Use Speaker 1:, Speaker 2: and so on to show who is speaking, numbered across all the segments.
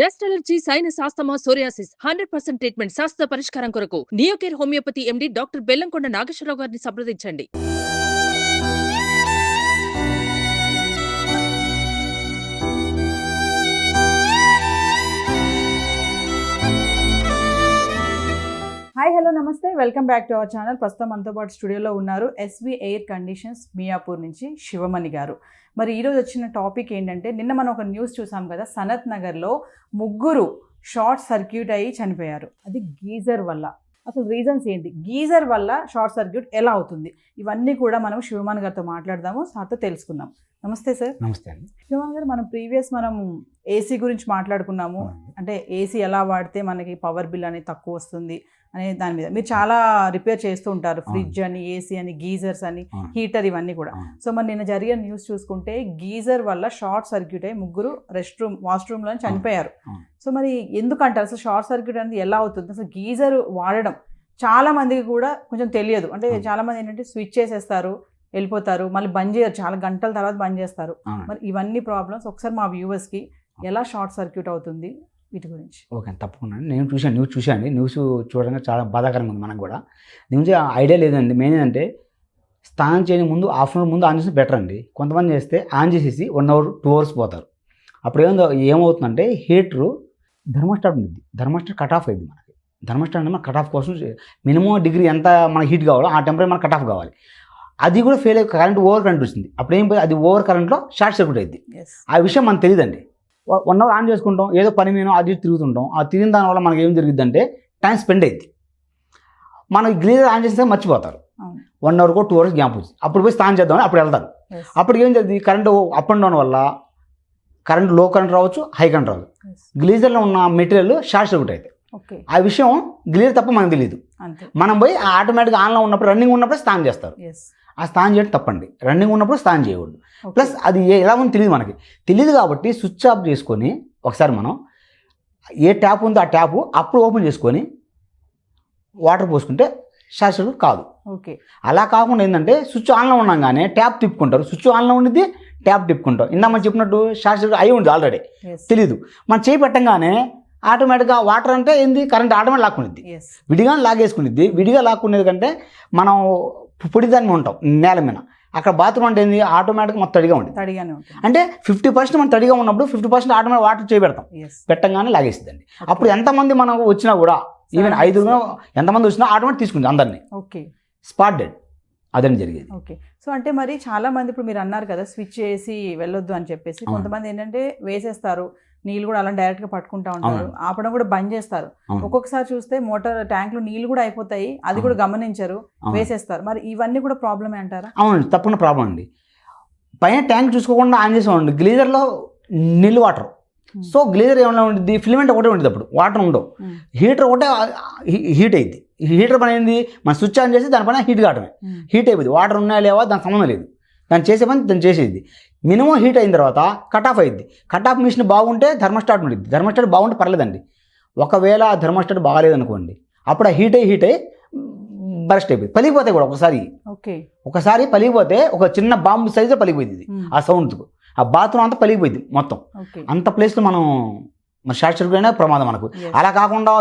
Speaker 1: Dust allergy sinus asthma psoriasis hundred percent treatment శాస్త్ర పరిష్కారం కొరకు Neocare homeopathy MD doctor Bellamkonda Nageswararao గారిని సంప్రదించండి.
Speaker 2: హాయ్ హలో నమస్తే. Welcome back to our channel ప్రస్తుతం మనతో పాటు స్టూడియోలో ఉన్నారు ఎస్వి ఎయిర్ కండిషన్స్ మియాపూర్ నుంచి శివమణి గారు. మరి ఈరోజు వచ్చిన టాపిక్ ఏంటంటే నిన్న మనం ఒక న్యూస్ చూసాం కదా సనత్ నగర్లో ముగ్గురు షార్ట్ సర్క్యూట్ అయ్యి చనిపోయారు. అది గీజర్ వల్ల. అసలు రీజన్స్ ఏంటి? గీజర్ వల్ల షార్ట్ సర్క్యూట్ ఎలా అవుతుంది? ఇవన్నీ కూడా మనం శివమణి గారితో మాట్లాడదాము సార్తో తెలుసుకుందాం. నమస్తే సార్
Speaker 3: నమస్తే అండి.
Speaker 2: శివమణి గారు మనం ప్రీవియస్ మనం ఏసీ గురించి మాట్లాడుకున్నాము. అంటే ఏసీ ఎలా వాడితే మనకి పవర్ బిల్ అనేది తక్కువ వస్తుంది అనే దాని మీద. మీరు చాలా రిపేర్ చేస్తూ ఉంటారు. ఫ్రిడ్జ్ అని ఏసీ అని గీజర్స్ అని. హీటర్ ఇవన్నీ కూడా. సో మరి నిన్న జరిగిన న్యూస్ చూసుకుంటే గీజర్ వల్ల షార్ట్ సర్క్యూట్ అయ్యి ముగ్గురు రెస్ట్ రూమ్ వాష్రూమ్లో చనిపోయారు. సో మరి ఎందుకంటారు? అసలు షార్ట్ సర్క్యూట్ అనేది ఎలా అవుతుంది? అసలు గీజర్ వాడడం చాలా మందికి కూడా కొంచెం తెలియదు. అంటే. చాలా మంది ఏంటంటే స్విచ్ చేసేస్తారు వెళ్ళిపోతారు మళ్ళీ బంద్ చేయరు. చాలా గంటల తర్వాత బంద్ చేస్తారు. మరి ఇవన్నీ ప్రాబ్లమ్స్ ఒకసారి మా వ్యూవర్స్కి ఎలా షార్ట్ సర్క్యూట్ అవుతుంది వీటి గురించి?
Speaker 3: ఓకే తప్పకుండా. నేను చూశాను న్యూస్ చూశాను న్యూస్ చూడడానికి చాలా బాధాకరంగా ఉంది మనకు కూడా. నుంచి ఐడియా లేదండి. మెయిన్ ఏంటంటే స్నానం చేయని ముందు హాఫ్ అన్ అవర్ ముందు ఆన్ చేస్తే బెటర్ అండి. కొంతమంది చేస్తే ఆన్ చేసేసి వన్ అవర్ టూ అవర్స్ పోతారు. అప్పుడు ఏమో ఏమవుతుందంటే హీటరు ధర్మస్టాట్ ఉంది ధర్మస్టాట్ కట్ ఆఫ్ అయింది మనకి. ధర్మస్టాట్ అంటే మన కట్ ఆఫ్ కోసం మినిమం డిగ్రీ ఎంత మనకి హీట్ కావాలో ఆ టెంపరేచర్ మనకి కట్ ఆఫ్ కావాలి. అది కూడా ఫెయిల్ అయ్యి కరెంట్ ఓవర్ కరెంట్ వచ్చింది. అప్పుడు ఏం పోయి అది ఓవర్ కరెంట్లో షార్ట్ సర్క్యూట్ అయింది ఆ విషయం మనకు తెలియదండి. వన్ అవర్ ఆన్ చేసుకుంటాం ఏదో పని మీద అది తిరుగుతుంటాం. ఆ తిరిగిన దానివల్ల మనకి ఏం జరిగిద్దంటే టైం స్పెండ్ అయింది మనం గ్లీజర్ ఆన్ చేస్తే మర్చిపోతారు. వన్ అవర్కో టూ అవర్స్ గ్యాప్ వచ్చింది. అప్పుడు పోయి స్నానం చేద్దామని అప్పుడు వెళ్తారు. అప్పుడు ఏం జరిగింది? కరెంట్ అప్ అండ్ డౌన్ వల్ల కరెంట్లో కరెంట్ రావచ్చు హై కరెంట్ రావచ్చు. గ్లీజర్లో ఉన్న మెటీరియల్ షార్ట్ సర్క్యూట్ అవుతాయి
Speaker 2: ఓకే
Speaker 3: ఆ విషయం గ్లీజర్ తప్ప మనకు తెలియదు మనం పోయి ఆటోమేటిక్గా ఆన్లో ఉన్నప్పుడు రన్నింగ్ ఉన్నప్పుడు స్నానం చేస్తారు. ఆ స్నానం చేయడం తప్పండి. రన్నింగ్ ఉన్నప్పుడు స్నానం చేయకూడదు. ప్లస్ అది ఏ ఎలా ఉందో తెలియదు మనకి. తెలియదు కాబట్టి స్విచ్ ఆఫ్ చేసుకొని ఒకసారి మనం ఏ ట్యాప్ ఉందో ఆ ట్యాప్ అప్పుడు ఓపెన్ చేసుకొని వాటర్ పోసుకుంటే సర్క్యూట్ కాదు.
Speaker 2: ఓకే.
Speaker 3: అలా కాకుండా ఏంటంటే స్విచ్ ఆన్లో ఉన్నాగానే ట్యాప్ తిప్పుకుంటారు. స్విచ్ ఆన్లో ఉండిద్ది ట్యాప్ తిప్పుకుంటాం ఇందా మనం చెప్పినట్టు సర్క్యూట్ అయి ఉంది ఆల్రెడీ. తెలియదు మనం చేయి పెట్టంగానే ఆటోమేటిక్గా వాటర్ అంటే ఏంది? కరెంట్ ఆటోమేటిక్ లాక్కునిద్ది విడిగా లాగేసుకునిద్ది విడిగా లాక్కునేది కంటే మనం పొడి దాని మీద ఉంటాం నేల మీద. అక్కడ బాత్రూమ్ అంటే ఏంది? ఆటోమేటిక్ మొత్తం తడిగా ఉంటుంది.
Speaker 2: తడిగానే ఉంటుంది.
Speaker 3: అంటే ఫిఫ్టీ పర్సెంట్ మనం తడిగా ఉన్నప్పుడు ఫిఫ్టీ పర్సెంట్ ఆటోమేటిక్ వాటర్ చేయబెడతాం పెట్టంగానే లాగేస్తుందండి అప్పుడు ఎంతమంది మనం వచ్చినా కూడా ఈవెన్ ఐదుగురు ఎంతమంది వచ్చినా ఆటోమేటిక్ తీసుకుంది అందరినీ.
Speaker 2: ఓకే.
Speaker 3: స్పాట్ డెడ్ అదని జరిగేది.
Speaker 2: ఓకే. సో అంటే మరి చాలా మంది ఇప్పుడు మీరు అన్నారు కదా స్విచ్ చేసి వెళ్ళొద్దు అని చెప్పేసి. కొంతమంది ఏంటంటే వేసేస్తారు. నీళ్ళు కూడా అలా డైరెక్ట్గా పట్టుకుంటా ఉంటారు. ఆపడం కూడా బంద్ చేస్తారు. ఒక్కొక్కసారి చూస్తే మోటార్ ట్యాంక్లో నీళ్ళు కూడా అయిపోతాయి. అది కూడా గమనించరు. వేసేస్తారు. మరి ఇవన్నీ కూడా ప్రాబ్లమే అంటారా?
Speaker 3: అవునండి. తప్పకుండా ప్రాబ్లం అండి. పైన ట్యాంక్ చూసుకోకుండా ఆన్ చేసి ఉండండి. గ్లీజర్లో నీళ్ళు వాటర్. సో గ్లీజర్ ఏమైనా ఉంటుంది ఫిలిమెంట్ ఒకటే ఉంటుంది అప్పుడు. వాటర్ ఉండవు. హీటర్ ఒకటే హీట్ అయింది హీటర్ పని ఏంది? మన స్విచ్ ఆన్ చేసి దానిపైన హీట్ కావడమే. హీట్ అయిపోయింది వాటర్ ఉన్నాయా లేవా? దానికి సంబంధం లేదు. దాన్ని చేసే పని దాన్ని చేసేది. మినిమం హీట్ అయిన తర్వాత కట్ ఆఫ్ అయింది కట్ ఆఫ్ మిషన్ బాగుంటే థర్మోస్టాట్ ఉంటుంది థర్మోస్టాట్ బాగుంటే పర్లేదండి. ఒకవేళ ఆ థర్మోస్టాట్ బాగాలేదనుకోండి అప్పుడు ఆ హీట్ అయ్యి హీట్ అయ్యి బరస్ట్ అయిపోయింది పలిగిపోతాయి కూడా ఒకసారి.
Speaker 2: ఓకే.
Speaker 3: ఒకసారి పలిగిపోతే ఒక చిన్న బాంబు సైజు పలిగిపోయింది. ఆ సౌండ్కు ఆ బాత్రూమ్ అంతా పలిగిపోయింది మొత్తం. అంత ప్లేస్లో మనం మన షార్ట్ సర్క్యూట్ అయినా ప్రమాదం మనకు. అలా కాకుండా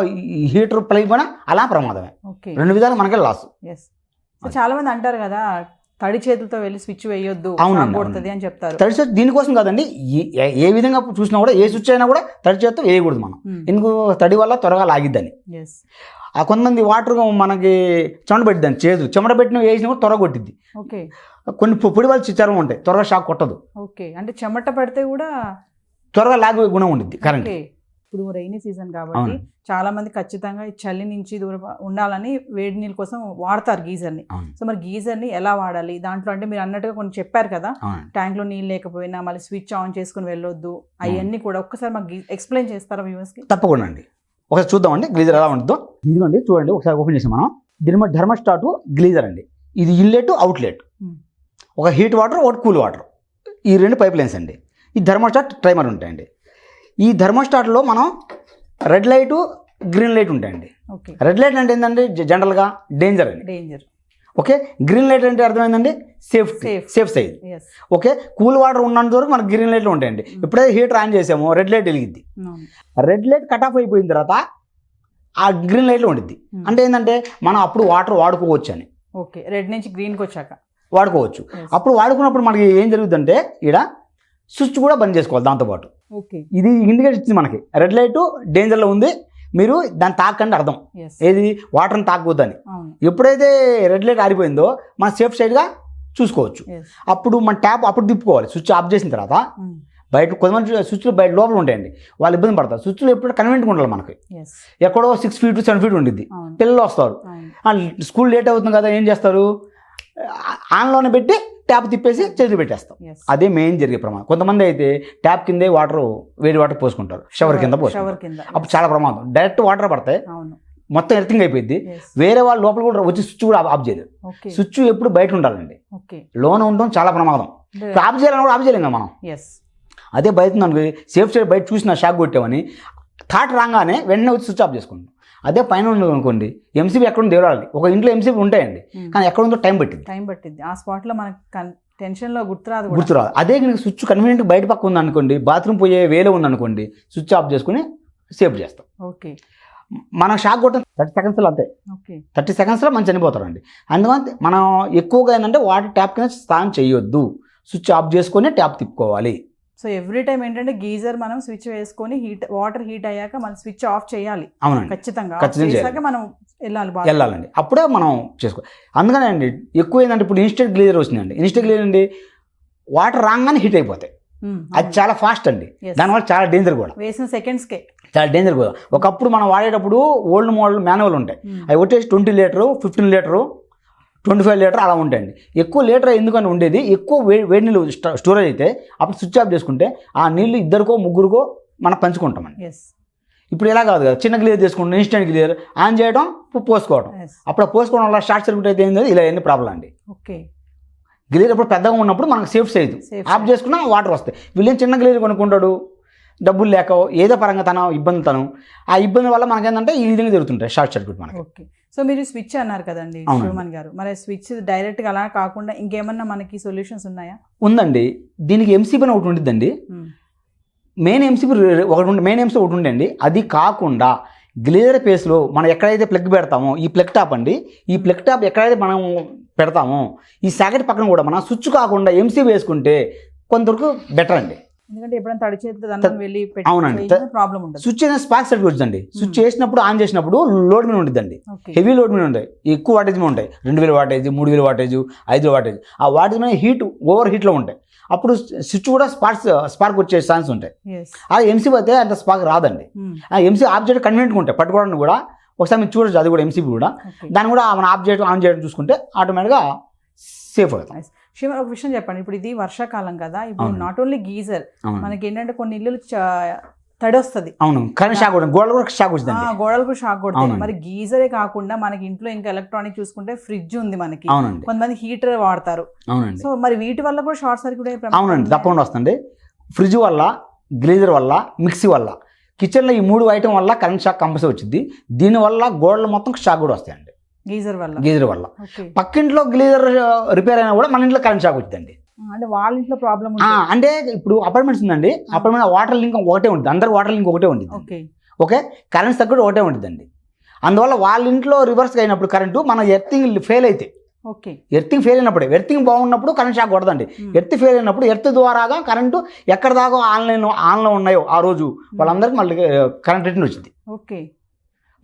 Speaker 3: హీటర్ పలిగిపోయినా అలా ప్రమాదమే. రెండు విధాలు మనకే లాస్
Speaker 2: చాలా మంది అంటారు కదా తడి చేతులతో వెళ్ళి స్విచ్ వేయొద్దు కొడుతుంది అని చెప్తారు.
Speaker 3: తడి చేతి దీనికోసం కాదండి ఏ- విధంగా చూసినా కూడా ఏ స్విచ్ అయినా కూడా తడి చేత్తో వేయకూడదు మనం. ఎందుకు? తడి వల్ల త్వరగా లాగిద్దని. ఆ కొంతమంది వాటర్ మనకి చెమట పెట్టిద్దని చేదు చెమట పెట్టిన వేసినా కూడా త్వరగా కొట్టిద్ది.
Speaker 2: ఓకే.
Speaker 3: కొన్ని పొడి వాళ్ళు చర్మం ఉంటాయి త్వరగా షాక్ కొట్టదు.
Speaker 2: ఓకే. అంటే చెమట పడితే కూడా
Speaker 3: త్వరగా లాగే గుణం ఉండిద్ది కరెంట్.
Speaker 2: ఇప్పుడు రైనీ సీజన్ కాబట్టి. చాలా మంది ఖచ్చితంగా ఈ చలి నుంచి దూరం ఉండాలని వేడి నీళ్ళ కోసం వాడతారు గీజర్ని
Speaker 3: అవును.
Speaker 2: సో మరి గీజర్ని ఎలా వాడాలి? దాంట్లో అంటే మీరు అన్నట్టుగా కొన్ని చెప్పారు కదా
Speaker 3: అవునండి.
Speaker 2: ట్యాంక్లో నీళ్ళు లేకపోయినా మళ్ళీ స్విచ్ ఆన్ చేసుకుని వెళ్ళొద్దు అవన్నీ కూడా ఒక్కసారి మాకు ఎక్స్ప్లెయిన్ చేస్తారా వ్యూవర్స్కి?
Speaker 3: తప్పకుండా అండి. ఒకసారి చూద్దామండి గ్లీజర్ ఎలా ఉంటుందో. ఇదిగోండి చూడండి ఒకసారి ఓపెన్ చేసాం మనం. దీని మీద ధర్మస్టాట్ గ్లీజర్ అండి. ఇది ఇన్లెట్ అవుట్లెట్
Speaker 2: Hmm.
Speaker 3: ఒక హీట్ వాటర్ ఒకటి కూల్ వాటర్ ఈ రెండు పైప్ లైన్స్ అండి. ఈ ధర్మోస్టాట్ టైమర్ ఉంటాయండి. ఈ ధర్మోస్టాట్లో మనం రెడ్ లైట్ గ్రీన్ లైట్ ఉంటాయండి. రెడ్ లైట్ అంటే ఏంటంటే జనరల్గా డేంజర్ అండి.
Speaker 2: డేంజర్.
Speaker 3: ఓకే? గ్రీన్ లైట్ అంటే అర్థమైందండి? Safe. Safe size okay? Cool water ఉన్నంత వరకు మనకు గ్రీన్ లైట్లు ఉంటాయండి. ఎప్పుడైతే హీటర్ ఆన్ చేసామో రెడ్ లైట్ వెలిగిద్ది. రెడ్ లైట్ కట్ ఆఫ్ అయిపోయిన తర్వాత ఆ గ్రీన్ లైట్లో ఉండిద్ది.
Speaker 2: Hmm.
Speaker 3: అంటే ఏంటంటే మనం అప్పుడు వాటర్ వాడుకోవచ్చు అని
Speaker 2: ఓకే. రెడ్ నుంచి గ్రీన్కి వచ్చాక.
Speaker 3: వాడుకోవచ్చు. అప్పుడు వాడుకున్నప్పుడు మనకి ఏం జరుగుతుందంటే ఇక్కడ స్విచ్ కూడా బంద్ చేసుకోవాలి దాంతోపాటు. ఇది ఇండికేట్ ఇచ్చింది మనకి. రెడ్ లైట్ డేంజర్లో ఉంది. మీరు దాన్ని తాకండి అర్థం. ఏది? వాటర్ని
Speaker 2: అవును.
Speaker 3: ఎప్పుడైతే రెడ్ లైట్ ఆరిపోయిందో మనం సేఫ్ సైడ్గా చూసుకోవచ్చు. అప్పుడు మన ట్యాప్ అప్పుడు తిప్పుకోవాలి. స్విచ్ ఆఫ్ చేసిన తర్వాత బయట కొంతమంది స్విచ్లు బయట లోపల ఉంటాయండి. వాళ్ళు ఇబ్బంది పడతారు. స్విచ్లు ఎప్పుడు కన్వీనెంట్గా ఉండాలి మనకి. ఎక్కడో సిక్స్ ఫీట్ సెవెన్ ఫీట్ ఉండిద్ది. పిల్లలు వస్తారు. స్కూల్ లేట్ అవుతుంది కదా ఏం చేస్తారు? ఆన్లోనే పెట్టి ట్యాప్ తిప్పేసి చేతులు పెట్టేస్తాం. అదే మెయిన్ జరిగే ప్రమాదం. కొంతమంది అయితే ట్యాప్ కిందే వాటర్ వేడి వాటర్ పోసుకుంటారు. షవర్ కింద పోసుకుంటారు.
Speaker 2: కింద.
Speaker 3: అప్పుడు చాలా ప్రమాదం. డైరెక్ట్ వాటర్ పడతాయి మొత్తం ఎర్తింగ్ అయిపోయింది. వేరే వాళ్ళు లోపల కూడా వచ్చి స్విచ్ కూడా ఆఫ్ చేయలేదు.
Speaker 2: ఓకే
Speaker 3: స్విచ్ ఎప్పుడు బయట ఉండాలండి. లోన ఉండడం చాలా ప్రమాదం. ఆఫ్ చేయాలని కూడా ఆఫ్ చేయలేం కదా మనం. అదే బయట సేఫ్ సైడ్ బయట చూసిన షాక్ కొట్టామని థాట్ రాగానే వెంటనే వచ్చి స్విచ్ ఆఫ్ చేసుకుంటాం. అదే పైన ఉంది అనుకోండి ఎంసీబీ ఎక్కడ ఉంది దేవరాలి ఒక ఇంట్లో ఎంసీబీ ఉంటాయండి కానీ ఎక్కడ ఉందో టైం పట్టింది.
Speaker 2: టైం పట్టింది. ఆ స్పాట్లో మనకి టెన్షన్లో గుర్తురాదు
Speaker 3: గుర్తురాదు అదే కనుక స్విచ్ కన్వీనియంట్ బయట పక్క ఉంది అనుకోండి బాత్రూమ్ పోయే వేలో ఉంది అనుకోండి స్విచ్ ఆఫ్ చేసుకుని సేవ్ చేస్తాం.
Speaker 2: ఓకే.
Speaker 3: మనం షాక్ కొట్టడం థర్టీ సెకండ్స్లో అంతే.
Speaker 2: ఓకే.
Speaker 3: థర్టీ సెకండ్స్లో మనం చనిపోతారండి అందుకని మనం ఎక్కువగా ఏంటంటే వాటర్ ట్యాప్ కింద స్నానం చేయొద్దు. స్విచ్ ఆఫ్ చేసుకొని ట్యాప్ తిప్పుకోవాలి.
Speaker 2: సో ఎవ్రీ టైం ఏంటంటే గీజర్ మనం స్విచ్ వేసుకొని హీట్ వాటర్ హీట్ అయ్యాక మనం స్విచ్ ఆఫ్ చేయాలి.
Speaker 3: అవునండి.
Speaker 2: ఖచ్చితంగా. చేశాక మనం వెళ్ళాలి
Speaker 3: వెళ్ళాలండి. అప్పుడే మనం చేసుకో అందుకనే అండి ఎక్కువ ఏంటంటే ఇప్పుడు ఇన్స్టెంట్ గ్లీజర్ వచ్చిందండి ఇన్స్టెంట్ గ్లీజర్ అండి వాటర్ రాగానే హీట్ అయిపోతాయి. అది. చాలా ఫాస్ట్ అండి. దానివల్ల చాలా డేంజర్ కూడా.
Speaker 2: వేసిన సెకండ్స్ కే
Speaker 3: చాలా డేంజర్ కూడా. ఒకప్పుడు మనం వాడేటప్పుడు ఓల్డ్ మోడల్ మాన్యువల్ ఉంటాయి. అవి వచ్చేసి twenty litre fifteen litre twenty five litre అలా ఉంటాయండి. ఎక్కువ లీటర్ ఎందుకని ఉండేది? ఎక్కువ వేడి వేడి నీళ్ళు స్ట- స్టోరేజ్ అయితే అప్పుడు స్విచ్ ఆఫ్ చేసుకుంటే ఆ నీళ్ళు ఇద్దరికో ముగ్గురికో మనం పంచుకుంటామండి. ఇప్పుడు ఇలా కాదు కదా చిన్న క్లియర్ చేసుకుంటాం ఇన్స్టెంట్ క్లియర్ ఆన్ చేయడం పోసుకోవడం అప్పుడు పోసుకోవడం వల్ల షార్ట్ సర్క్యూట్ అయితే ఏంది ఇలా ఎన్ని ప్రాబ్లం అండి.
Speaker 2: ఓకే
Speaker 3: గ్లేజర్ అప్పుడు పెద్దగా ఉన్నప్పుడు మనకు సేఫ్ సైజు.
Speaker 2: Safe
Speaker 3: ఆఫ్ చేసుకున్నా వాటర్ వస్తాయి. వీళ్ళేం చిన్న గ్లేజర్ కొనుక్కుంటాడు? డబ్బులు లేక ఏదో పరంగా తన ఇబ్బంది తను. ఆ ఇబ్బంది వల్ల మనకేంటంటే ఈ విధంగా జరుగుతుంటాయి షార్ట్ సర్క్యూట్ మనకి.
Speaker 2: ఓకే సో మీరు స్విచ్ అన్నారు కదండి. శివమన్ గారు. మరి స్విచ్ డైరెక్ట్గా అలా కాకుండా ఇంకేమన్నా మనకి సొల్యూషన్స్ ఉన్నాయా?
Speaker 3: ఉందండి. దీనికి ఎంసీబీ అని ఒకటి
Speaker 2: ఉమ్,
Speaker 3: మెయిన్ ఎంసీబీ ఒకటి ఉండి మెయిన్ ఎంసీ ఒకటి ఉండండి. అది కాకుండా గ్లేజర్ పేస్లో మనం ఎక్కడైతే ప్లగ్ పెడతామో ఈ ప్లగ్ టాప్ అండి ఈ ప్లగ్ టాప్ ఎక్కడైతే మనం పెడతామో ఈ సాకెట్ పక్కన కూడా మనం స్విచ్ కాకుండా ఎంసీబీ వేసుకుంటే కొంతవరకు బెటర్ అండి
Speaker 2: ఎందుకంటే ఎప్పుడైనా తడి చేతితో దండం వెళ్ళి
Speaker 3: అవునండి.
Speaker 2: పెట్టి ప్రాబ్లం ఉండదు.
Speaker 3: స్విచ్ అనేది స్పార్క్ సర్క్యూట్ వచ్చిందండి స్విచ్ చేసినప్పుడు ఆన్ చేసినప్పుడు లోడ్ మీద
Speaker 2: ఓకే
Speaker 3: హెవీ లోడ్ మీద ఉంటాయి. ఎక్కువ వాటేజ్ మీద ఉంటాయి. రెండు వేల వాటేజ్ మూడు వేల వాటేజ్ ఐదు వేల వాటేజ్. ఆ వాటేజ్ మీద హీట్ ఓవర్ హీట్లో ఉంటాయి. అప్పుడు స్విచ్ కూడా స్పార్క్స్ స్పార్క్ వచ్చే ఛాన్స్ ఉంటాయి.
Speaker 2: ఎస్
Speaker 3: ఆ ఎంసీబీ అయితే అంత స్పార్క్ రాదండి. ఆ ఎంసీ ఆఫ్ చేయడం కన్వీనియంట్గా ఉంటాయి. పట్టుకోవడానికి కూడా ఒకసారి మీరు చూడొచ్చు అది కూడా ఎంసీబీ కూడా. దాన్ని కూడా మనం ఆఫ్ చేయడం ఆన్ చేయడం చూసుకుంటే ఆటోమేటిక్గా సేఫ్ అవుతాం.
Speaker 2: శివ ఒక విషయం చెప్పండి. ఇప్పుడు ఇది వర్షాకాలం కదా ఇప్పుడు. నాట్ ఓన్లీ గీజర్ మనకి ఏంటంటే కొన్ని ఇల్లు చ- తడి వస్తుంది
Speaker 3: అవును కరెంట్ షాక్ కూడా గోడలు కూడా షాక్ వచ్చిందండి
Speaker 2: గోడలకు షాక్ కొడతాయి.
Speaker 3: అవునండి.
Speaker 2: మరి గీజరే కాకుండా మనకి ఇంట్లో ఇంకా ఎలక్ట్రానిక్ చూసుకుంటే ఫ్రిడ్జ్ ఉంది మనకి. కొంతమంది హీటర్ వాడతారు.
Speaker 3: అవునండి.
Speaker 2: సో మరి వీటి వల్ల కూడా షార్ట్ సర్క్యూట్
Speaker 3: అవునండి? తప్పకుండా వస్తుంది ఫ్రిడ్జ్ వల్ల గ్లేజర్ వల్ల మిక్సీ వల్ల కిచెన్లో ఈ మూడు ఐటమ్ వల్ల కరెంట్ షాక్ కంపల్సరీ వచ్చింది దీనివల్ల గోడలు మొత్తం షాక్ కూడా వస్తాయండి.
Speaker 2: గీజర్ వల్ల.
Speaker 3: గీజర్ వల్ల. పక్కింట్లో గ్లేజర్ రిపేర్ అయినా కూడా మన ఇంట్లో కరెంట్ షాక్ వచ్చిందండి
Speaker 2: అంటే వాళ్ళ ఇంట్లో ప్రాబ్లం
Speaker 3: అంటే ఇప్పుడు అపార్ట్మెంట్స్ ఉందండి. అపార్ట్మెంట్ వాటర్ లింక్ ఒకటే ఉంటుంది అందరు వాటర్ లింక్ ఒకటే ఉంటుంది
Speaker 2: ఓకే.
Speaker 3: కరెంట్ సర్క్యూట్ ఒకటే ఉంటుందండి అందువల్ల వాళ్ళ ఇంట్లో రివర్స్ అయినప్పుడు కరెంటు మన ఎర్తింగ్ ఫెయిల్ అయితే.
Speaker 2: ఓకే.
Speaker 3: ఎర్తింగ్ ఫెయిల్ అయినప్పుడు. ఎర్తింగ్ బాగున్నప్పుడు కరెంట్ షాక్ కొడదండి. ఎర్త్ ఫెయిల్ అయినప్పుడు ఎర్త్ ద్వారాగా కరెంటు ఎక్కడ దాకా ఆన్లైన్ ఆన్లో ఉన్నాయో ఆ రోజు వాళ్ళందరికీ మళ్ళీ కరెంట్ రిటర్న్ వచ్చింది
Speaker 2: ఓకే.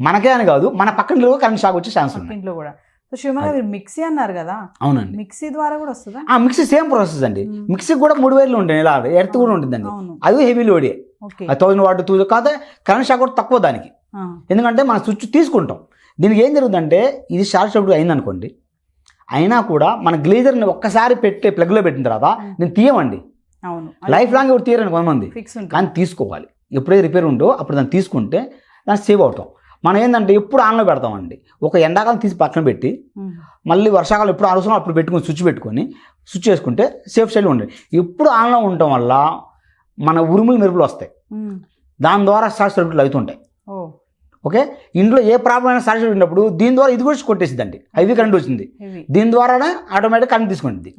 Speaker 3: మనకే అని కాదు మన పక్కన కరెంట్ షాక్ వచ్చే ఛాన్స్ ఉంది
Speaker 2: పక్కింట్లో కూడా. సో మిక్సీ అన్నారు కదా
Speaker 3: అవునండి.
Speaker 2: మిక్సీ ద్వారా కూడా వస్తుందా?
Speaker 3: ఆ మిక్సీ సేమ్ ప్రాసెస్ అండి. మిక్సీ కూడా మూడు వేలు ఉంటాయి ఇలా ఎర్త్ కూడా ఉంటుందండి. అది హెవీ లోడే థౌసండ్ వాట్ టూ కాకపోతే కరెంట్ షాక్ కూడా తక్కువ దానికి. ఎందుకంటే మనం స్విచ్ తీసుకుంటాం. దీనికి ఏం జరుగుతుందంటే ఇది షార్ట్ సర్క్యూట్ అయిందనుకోండి అయినా కూడా మన గ్లేజర్ని ఒక్కసారి పెట్టే ప్లగ్లో పెట్టిన తర్వాత. నేను తీయమండి.
Speaker 2: అవును.
Speaker 3: లైఫ్ లాంగ్ ఎవరు తీయరండి కొంతమంది. కానీ తీసుకోవాలి. ఎప్పుడైతే రిపేర్ ఉందో అప్పుడు దాన్ని తీసుకుంటే దాన్ని సేవ్ అవుతాం. మనం ఏంటంటే ఎప్పుడు ఆన్లో పెడతామండి. ఒక ఎండాకాలం తీసి పక్కన పెట్టి మళ్ళీ వర్షాకాలం ఎప్పుడు అవసరం అప్పుడు పెట్టుకొని స్విచ్ పెట్టుకొని స్విచ్ చేసుకుంటే సేఫ్ సైడ్ ఉండండి. ఎప్పుడు ఆన్లో ఉండటం వల్ల మన ఉరుములు మెరుపులు వస్తాయి. దాని ద్వారా షార్ట్ సర్క్యూట్లు అవుతుంటాయి. ఓకే? ఇంట్లో ఏ ప్రాబ్లం అయినా సాటిస్ఫైడ్ ఉన్నప్పుడు దీని ద్వారా ఇది కూడా కొట్టేసిందండి హైవీ కరెంట్ వచ్చింది. దీని ద్వారానే ఆటోమేటిక్ కరెంట్ తీసుకుంటుంది.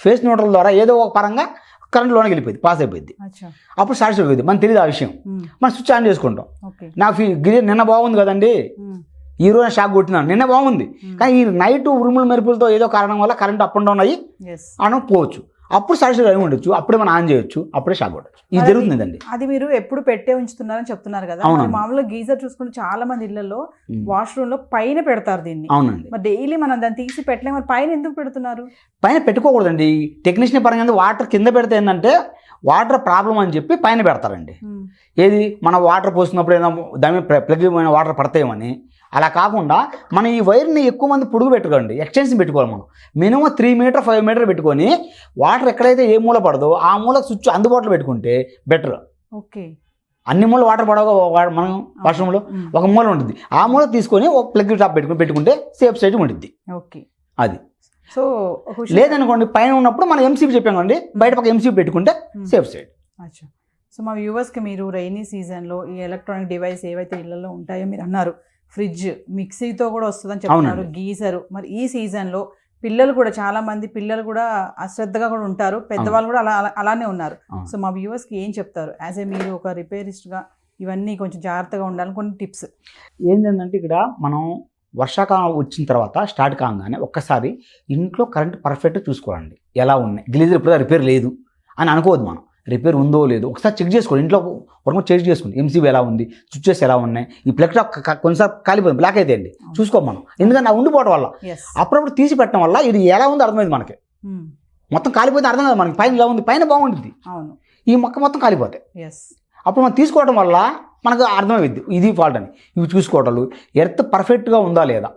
Speaker 3: ఫేస్ న్యూట్రల్ ద్వారా ఏదో ఒక పరంగా కరెంట్ లోనికి వెళ్ళిపోయింది పాస్ అయిపోయింది. అప్పుడు సాటిస్ఫై అయిపోయింది. మనకు తెలియదు ఆ విషయం. మనం స్విచ్ ఆన్ చేసుకుంటాం. నాకు గిరి- నిన్న బాగుంది కదండి? ఈ రోజు షాక్ కొట్టినాను. నిన్న బాగుంది. కానీ ఈ నైట్ ఉరుముల మెరుపులతో ఏదో కారణం వల్ల కరెంట్ అప్ అండ్ డౌన్ అయ్యి ఆన్ పోవచ్చు. అప్పుడు సాటిస్ఫై అయి ఉండొచ్చు అప్పుడే మనం ఆన్ చేయొచ్చు అప్పుడే షాక్ కొట్టచ్చు. ఇది జరుగుతుందండి.
Speaker 2: అది మీరు ఎప్పుడు పెట్టే ఉంచుతున్నారని చెప్తున్నారు కదా. మామూలుగా గీజర్ చూసుకుంటే చాలా మంది ఇళ్ళలో. వాష్రూమ్లో పైన పెడతారు దీన్ని.
Speaker 3: అవునండి.
Speaker 2: మరి డైలీ మనం దాన్ని తీసి పెట్టలేము మరి పైన ఎందుకు పెడుతున్నారు?
Speaker 3: పైన పెట్టుకోకూడదండి. టెక్నీషియన్ పరంగా వాటర్ కింద పెడితే ఏంటంటే వాటర్ ప్రాబ్లం అని చెప్పి పైన పెడతారండి. ఏది? మన వాటర్ పోసినప్పుడు ఏదైనా దాని ప్లగ్ వాటర్ పడతాయేమని అలా కాకుండా మనం ఈ వైర్ని ఎక్కువ మంది పొడుగు పెట్టుకోండి ఎక్స్టెన్షన్ పెట్టుకోవాలి మనం. Minimum three metre five metre పెట్టుకొని వాటర్ ఎక్కడైతే ఏ మూల పడదో ఆ మూల స్విచ్ అందుబాటులో పెట్టుకుంటే బెటర్
Speaker 2: ఓకే.
Speaker 3: అన్ని మూల వాటర్ పడవ మనం వాష్రూమ్లో
Speaker 2: ఉమ్,
Speaker 3: ఒక మూల ఉంటుంది. ఆ మూల తీసుకొని ఒక ప్లగ్ టాప్ పెట్టుకుని పెట్టుకుంటే సేఫ్ సైడ్ ఉంటుంది
Speaker 2: ఓకే.
Speaker 3: అది.
Speaker 2: సో
Speaker 3: లేదనుకోండి పైన ఉన్నప్పుడు మనం ఎంసీబీ చెప్పాం కండి బయట పక్క ఎంసీబీ పెట్టుకుంటే. సేఫ్ సైడ్
Speaker 2: అచ్చా. సో మా వ్యూవర్స్కి మీరు రైనీ సీజన్లో ఈ ఎలక్ట్రానిక్ డివైస్ ఏవైతే ఇళ్ళలో ఉంటాయో మీరు అన్నారు. ఫ్రిడ్జ్ మిక్సీతో కూడా వస్తుందని చెప్తున్నారు. గీజరు. మరి ఈ సీజన్లో పిల్లలు కూడా చాలా మంది పిల్లలు కూడా అశ్రద్ధగా కూడా ఉంటారు. పెద్దవాళ్ళు కూడా అలా అలా- అలానే ఉన్నారు. సో మా వ్యూవర్స్కి ఏం చెప్తారు? యాజ్ ఏ మీరు ఒక రిపేరిస్ట్గా ఇవన్నీ కొంచెం జాగ్రత్తగా ఉండాలని కొన్ని టిప్స్.
Speaker 3: ఏంటంటే ఇక్కడ మనం వర్షాకాలం వచ్చిన తర్వాత స్టార్ట్ కాగానే ఒక్కసారి ఇంట్లో కరెంట్ పర్ఫెక్ట్ చూసుకోవాలండి. ఎలా ఉన్నాయి? గ్లీజర్ ఇప్పుడు రిపేర్ లేదు అని అనుకోవద్దు మనం. రిపేర్ ఉందో లేదో ఒకసారి చెక్ చేసుకోండి. ఇంట్లో వరకు చెక్ చేసుకోండి. ఎంసీబీ ఎలా ఉంది? స్విచ్చెస్ ఎలా ఉన్నాయి? ఈ ప్లగ్ కొన్నిసార్లు కాలిపోయింది బ్లాక్ అయితే అండి. చూసుకో మనం. ఎందుకంటే ఉండిపోవడం వల్ల. అప్పుడప్పుడు తీసి పెట్టడం వల్ల ఇది ఎలా ఉందో అర్థమైంది మనకి. మొత్తం కాలిపోతే అర్థం కాదు మనకి. పైన ఇలా ఉంది పైన బాగుంటుంది.
Speaker 2: అవును.
Speaker 3: ఈ మొక్క మొత్తం కాలిపోతాయి. అప్పుడు మనం తీసుకోవడం వల్ల మనకు అర్థమైంది. ఇది ఫాల్ట్ అని. ఇవి చూసుకోవటాలు. ఎర్త్ పర్ఫెక్ట్గా ఉందా లేదా.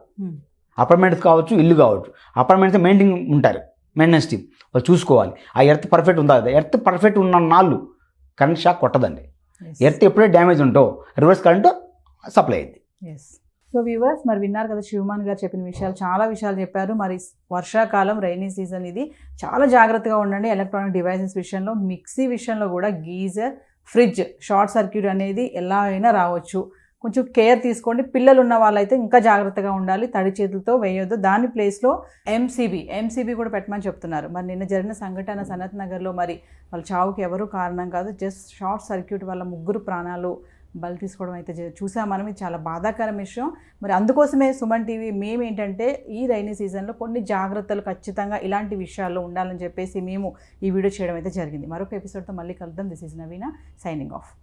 Speaker 3: అపార్ట్మెంట్స్ కావచ్చు ఇల్లు కావచ్చు. అపార్ట్మెంట్స్ మెయింటైన్ ఉంటారు. మెయింటెనెన్స్ టీమ్ వాళ్ళు చూసుకోవాలి. ఆ ఎర్త్ పర్ఫెక్ట్ ఉందా? ఎర్త్ పర్ఫెక్ట్ ఉన్న నాళ్ళు కరెంట్ షాక్ కొట్టదండి. ఎర్త్ ఎప్పుడే డ్యామేజ్ ఉంటో రివర్స్ కరెంట్ సప్లై అయింది.
Speaker 2: సో వ్యూవర్స్ మరి విన్నారు కదా శివమాన్ గారు చెప్పిన విషయాలు. చాలా విషయాలు చెప్పారు. మరి వర్షాకాలం రైనీ సీజన్ ఇది. చాలా జాగ్రత్తగా ఉండండి ఎలక్ట్రానిక్ డివైసెస్ విషయంలో. మిక్సీ విషయంలో కూడా గీజర్ ఫ్రిడ్జ్ షార్ట్ సర్క్యూట్ అనేది ఎలా అయినా రావచ్చు. కొంచెం కేర్ తీసుకోండి. పిల్లలు ఉన్న వాళ్ళైతే ఇంకా జాగ్రత్తగా ఉండాలి. తడి చేతులతో వేయొద్దు. దాని ప్లేస్లో ఎంసీబీ ఎంసీబీ కూడా పెట్టమని చెప్తున్నారు. మరి నిన్న జరిగిన సంఘటన సనత్ నగర్లో మరి వాళ్ళ చావుకి ఎవరు కారణం కాదు. జస్ట్ షార్ట్ సర్క్యూట్ వల్ల ముగ్గురు ప్రాణాలు బలి తీసుకోవడం అయితే జ- చూసాం మనం. ఇది చాలా బాధాకరం విషయం. మరి అందుకోసమే సుమన్ టీవీ మేము ఏంటంటే ఈ రైనీ సీజన్లో కొన్ని జాగ్రత్తలు ఖచ్చితంగా ఇలాంటి విషయాల్లో ఉండాలని చెప్పేసి మేము ఈ వీడియో చేయడం అయితే జరిగింది. మరొక ఎపిసోడ్తో మళ్ళీ కలుద్దాం. This is Naveena signing off